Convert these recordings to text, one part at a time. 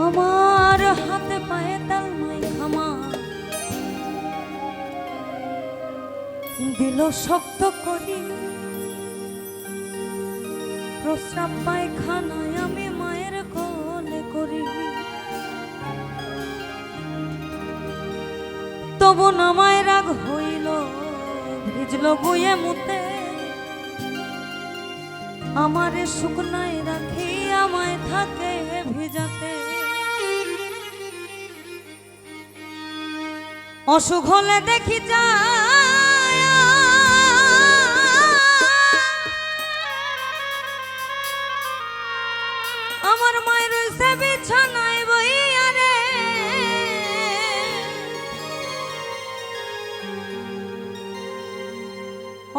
আমার হাতে পায়ে তাল নাই খামা দিল শক্ত করি প্রস্রাব পায়খানায় আমি মায়ের কোলে করি তবু নামায় রাগ হইল ভিজল বইয়ে মুতে আমারে শুকনায় রাখি আমায় থাকে ভিজাতে অসুখ হলে দেখি যায়। আমার মায়ের সে বিছানায় বইয়া রে।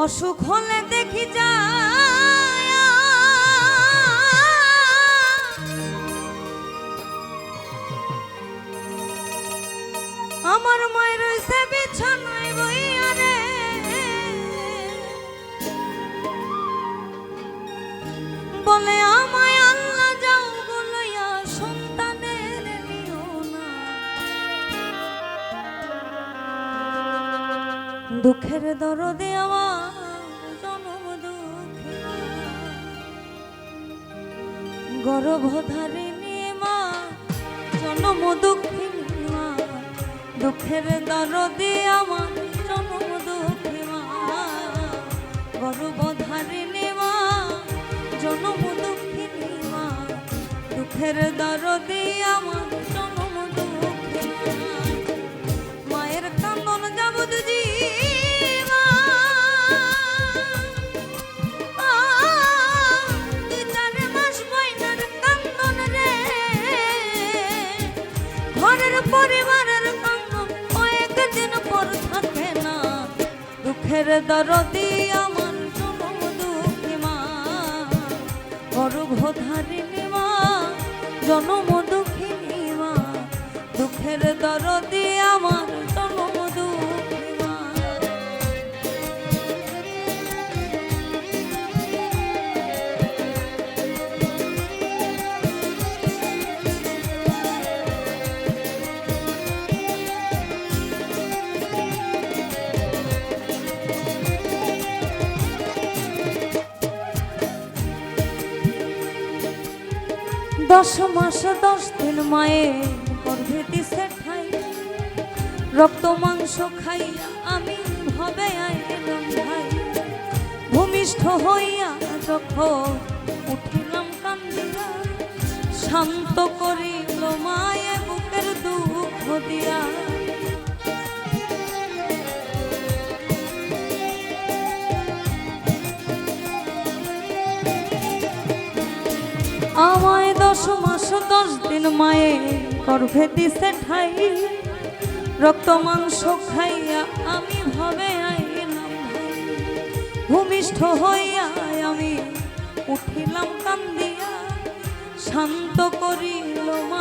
অসুখ হলে দেখি যায়। আমার মায়ের সে বিছানায় বইয়া রে। বলে আমায় আল্লাহ যাও বলইয়া সন্তানের নিও না। দুঃখের দরদে আমার জনম দুঃখে গর্ভধারিণী মা, জনম দুঃখিনী দুঃখের দরদে আমার জনম দুঃখী মা। গর্ভধারিণী মা, জনম দুঃখিনী মা। দুঃখের দরদে আমার জনম দুঃখী মায়ের কান্দন যাবত দুই দুঃখের দরদি আমন জনম দুঃখী মা। গর্ভধারিণী মা জনম দুঃখিনী মা দুঃখের দরদি আমার দশ মাস, দশ দিন মায়ের গর্ভে দিছে ঠাই। রক্ত, মাংস খাইয়া আমি ভবে আইলাম ভাই। ভূমিষ্ঠ হইয়া যখন উঠিলাম কান্দিয়া, শান্ত করিল মায়ে বুকের দুঃখ দিয়া। আমায় দশ দিন মায়ে গর্ভে দিছে ঠাই। রক্ত মাংস খাইয়া আমি ভাবে আইলাম ভূমিষ্ঠ হইয়া আমি উঠিলাম কান্দিয়া, শান্ত করিল মায়ে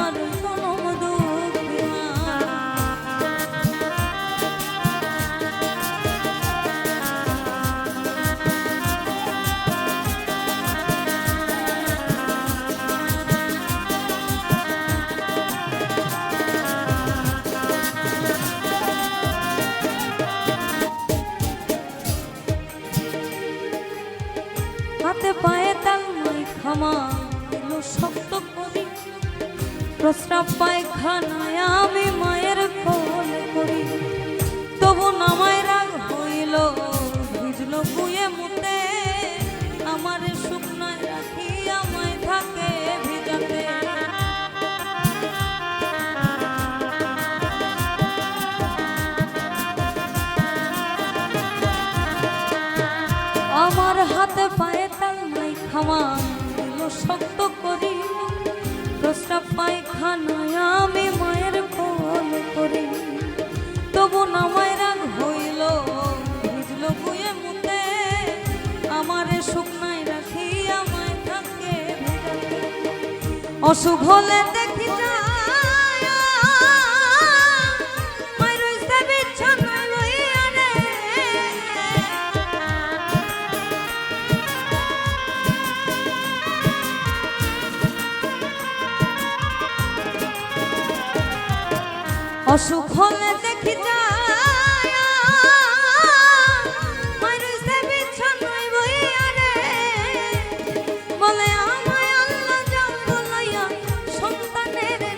এলো শক্ত করি প্রস্রাব পায়খানায় আমি মায়ের প্রস্রাব পায়খানায় আমি মায়ের কোল করি। তবু নামায় রাগ হইল, ভিজল বুয়ে মুতে। আমারে শুকনায় রাখি আমায় থাকে অশুভ হলে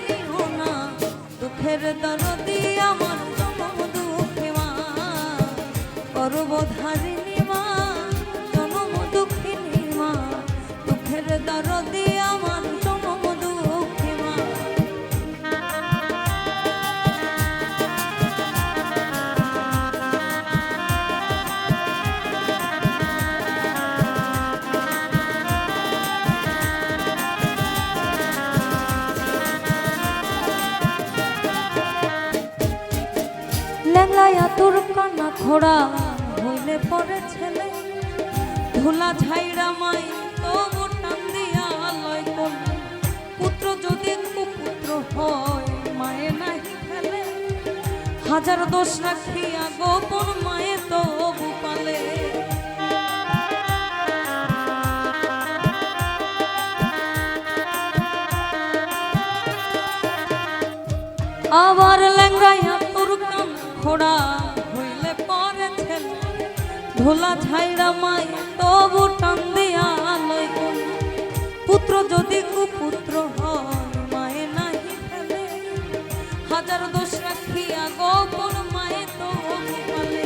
নিও না। দুঃখের দরদি আমার জনম দুঃখে মা। করব মা খোড়া হইলে পরে ছেলে। ধুলা ঝাইরা মাই তবু টান দিয়া লয় পুত্র যদি কুপুত্র হয়, মায়ে নাহি ফেলে। হাজার দোষ রাখিয়া গোপন মায়ে তবু পালে। আবার লেঙ্গাইয়া তোর কান খোড়া ধোলা ছাইরা মাই, তবু টান দিয়া পুত্র যদি কুপুত্র হয়, মায়ে নাহি ফেলে। হাজার দোষ রাখিয়া গোপন মায়ে তো পালে।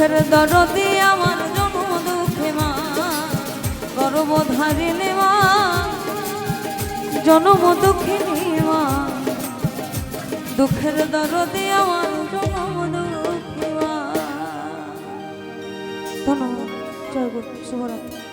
দুঃখের দরদি আমার জন্ম দুঃখে মা, গর্ব গর্বধারিণী মা, জন্ম দুঃখিনী মা। দুঃখের দরদি আমার জন্ম দুঃখে মা। ধন্যবাদ, জয় গুরু, শুভরাত্রি।